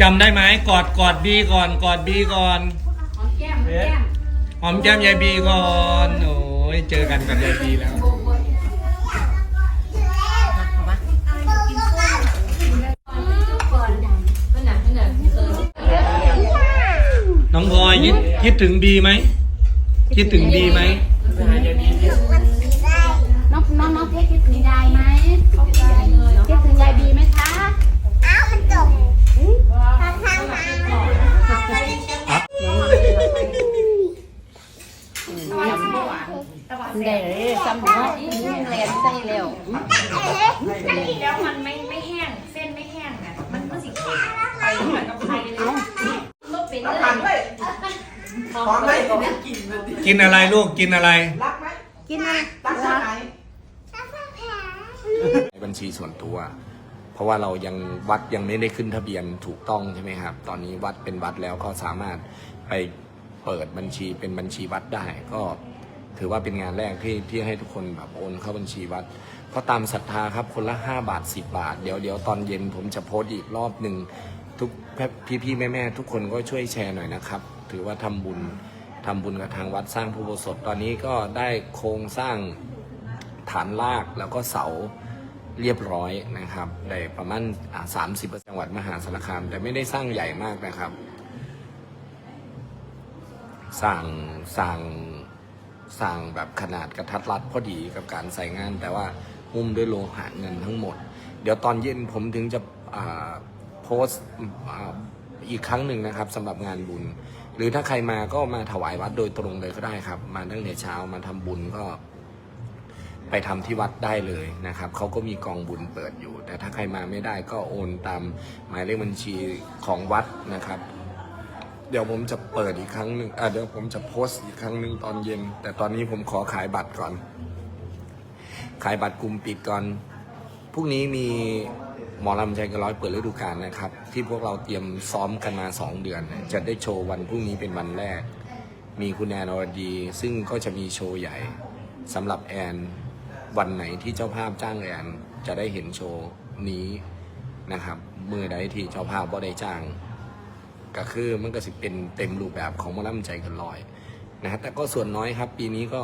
จำได้ไหมกอดกอดบีก่อนกอดบีก่อนหอมแก้มหอมแก้มหอมแก้มยายบีก่อนโอ้ยเจอกันกับยายบีแล้วน้องพลอยคิดคิดถึงบีไหมคิดถึงบีไหม แล้วมันไม่ไม่แห้ง เส้นไม่แห้งอะมันก็สิไปเหมือนกับไฟเลยลูกเป็นเลยพร้อมไหมกินมันดิกินอะไรลูกกินอะไร รักไหมกินอะไรรักไหนบัญชีส่วนตัว เพราะว่าเรายังวัดยังไม่ได้ขึ้นทะเบียนถูกต้องใช่ไหมครับ ตอนนี้วัดเป็นวัดแล้วก็สามารถไปเปิดบัญชีเป็นบัญชีวัดได้ ก็ ถือว่าเป็นงานแรกที่ที่ให้ทุกคนแบบโอนเข้าบัญชีวัดก็ตามศรัทธาครับคนละ 5 บาท 10 บาท เดี๋ยวเดี๋ยวตอนเย็นผมจะโพสต์อีกรอบหนึ่งทุกพี่พี่แม่แม่ทุกคนก็ช่วยแชร์หน่อยนะครับ ถือว่าทำบุญทำบุญกับทางวัดสร้างผู้บสถตอนนี้ก็ได้โครงสร้างฐานรากแล้วก็เสาเรียบร้อยนะครับได้ประมาณสามสิบจังหวัดมหาสารคาม แต่ไม่ได้สร้างใหญ่มากนะครับสร้างสร้าง สร้างแบบขนาดกระทัดรัดพอดีกับการใส่งาน แต่ว่าหุ้มด้วยโลหะเงินทั้งหมด เดี๋ยวตอนเย็นผมถึงจะโพสอีกครั้งหนึ่งนะครับสำหรับงานบุญ หรือถ้าใครมาก็มาถวายวัดโดยตรงเลยก็ได้ครับ มาตั้งแต่เช้ามาทำบุญก็ ไปทำที่วัดได้เลยนะครับเขาก็มีกองบุญเปิดอยู่ แต่ถ้าใครมาไม่ได้ก็โอนตามหมายเลขบัญชีของวัดนะครับ เดี๋ยวผมจะเปิดอีกครั้งหนึ่งอะเดี๋ยวผมจะโพสต์อีกครั้งหนึ่งตอนเย็น แต่ตอนนี้ผมขอขายบัตรก่อน ขายบัตรกลุ่มปิดก่อน พรุ่งนี้มีหมอลำใจกระร้อยเปิดฤดูกาลนะครับ ที่พวกเราเตรียมซ้อมกันมา 2 เดือน จะได้โชว์วันพรุ่งนี้เป็นวันแรก มีคุณแอนอรดี ซึ่งก็จะมีโชว์ใหญ่สำหรับแอนวันไหนที่เจ้าภาพจ้างแอนจะได้เห็นโชว์นี้นะครับมือใดที่เจ้าภาพบ่ได้จ้าง ก็คือมันก็สิเป็นเต็มรูปแบบของมอลำใจกันลอยนะฮะแต่ก็ส่วนน้อยครับ ปีนี้ก็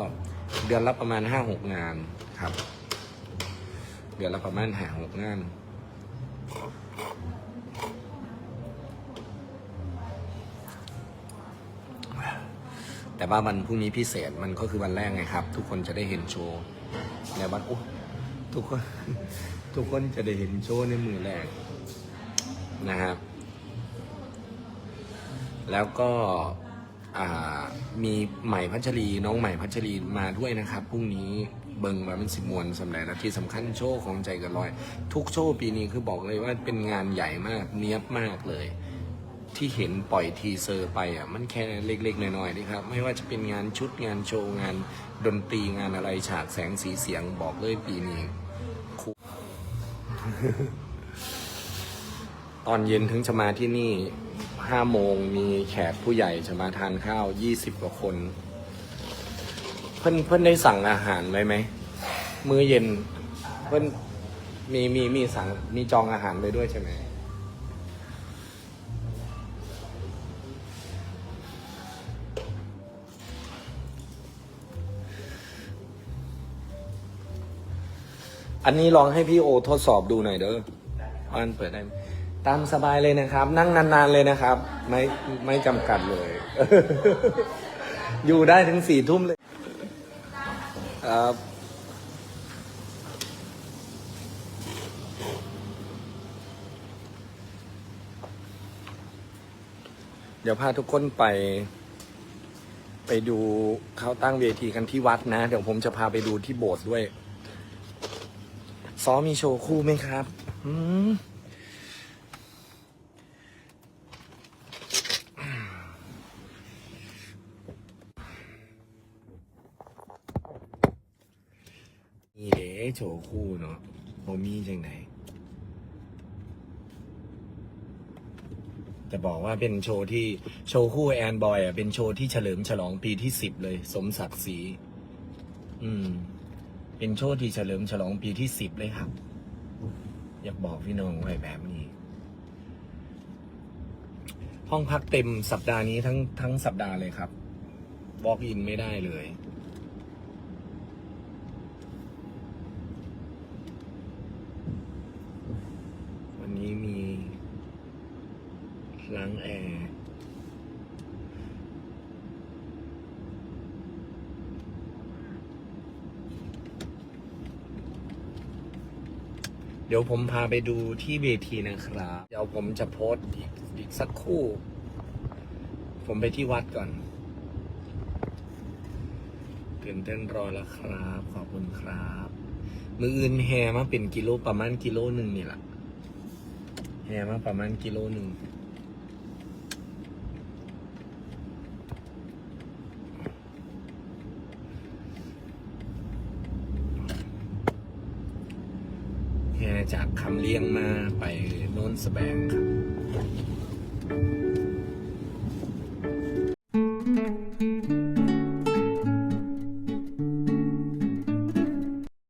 เดือนละประมาณห้าหกงานครับ เดือนละประมาณห้าหกงานแต่ว่าวันพรุ่งนี้พิเศษมันก็คือวันแรกไงครับ ทุกคนจะได้เห็นโชว์ในวันโอ้ทุกคน ทุกคนจะได้เห็นโชว์ในมือแรกนะครับ แล้วก็มีใหม่พัชรีน้องใหม่พัชรีมาด้วยนะครับพรุ่งนี้เบิงมาเป็นสิบมวนสำหรับและที่สำคัญโชว์ของใจกันลอย ทุกโชว์ปีนี้คือบอกเลยว่าเป็นงานใหญ่มากเนี้ยบมากเลย ที่เห็นปล่อยทีเซอร์ไปอะมันแค่เล็กๆน้อยๆนะครับ ไม่ว่าจะเป็นงานชุดงานโชว์งานดนตรีงานอะไรฉากแสงสีเสียงบอกเลยปีนี้คุตอนเย็นถึงจะมาที่นี่ ห้าโมงมีแขกผู้ใหญ่จะมาทานข้าวยี่สิบกว่าคน เพื่อนเพื่อนได้สั่งอาหารไว้ไหม มื้อเย็น เพื่อนมีมีมีสั่งมีจองอาหารไว้ด้วยใช่ไหมอันนี้ลองให้พี่โอทดสอบดูหน่อยเด้อว่ามันเปิดได้ไหม ตามสบายเลยนะครับ นั่งนานๆเลยนะครับ ไม่ไม่จำกัดเลย อยู่ได้ถึงสี่ทุ่มเลยครับเดี๋ยวพาทุกคนไป ไปดูเขาตั้งเวทีกันที่วัดนะ เดี๋ยวผมจะพาไปดูที่โบสถ์ด้วย ซ้อมมีโชว์คู่ไหมครับ อืม มีเด้โชว์คู่เนาะโมมีจังไหนจะบอกว่าเป็นโชว์ที่โชว์คู่แอนบอยอะเป็นโชว์ที่เฉลิมฉลองปีที่สิบเลย สมศักดิ์ศรีอืม เป็นโชว์ที่เฉลิมฉลองปีที่สิบเลยครับ อยากบอกพี่น้องไว้แบบนี้ ห้องพักเต็มสัปดาห์นี้ทั้งทั้งสัปดาห์เลยครับ walk in ไม่ได้เลย วันนี้มี ล้างแอร์เดี๋ยวผมพาไปดูที่เวทีนะครับ เดี๋ยวผมจะโพสต์อีกอีกสักคู่ ผมไปที่วัดก่อน ตื่นเต้นรอแล้วครับ ขอบคุณครับ มืออื่นแฮมาเป็นกิโลประมาณกิโลหนึ่งนี่แหละแฮมาประมาณกิโลหนึ่ง จากคำเลี้ยงมาไปโน้นสแบงครับ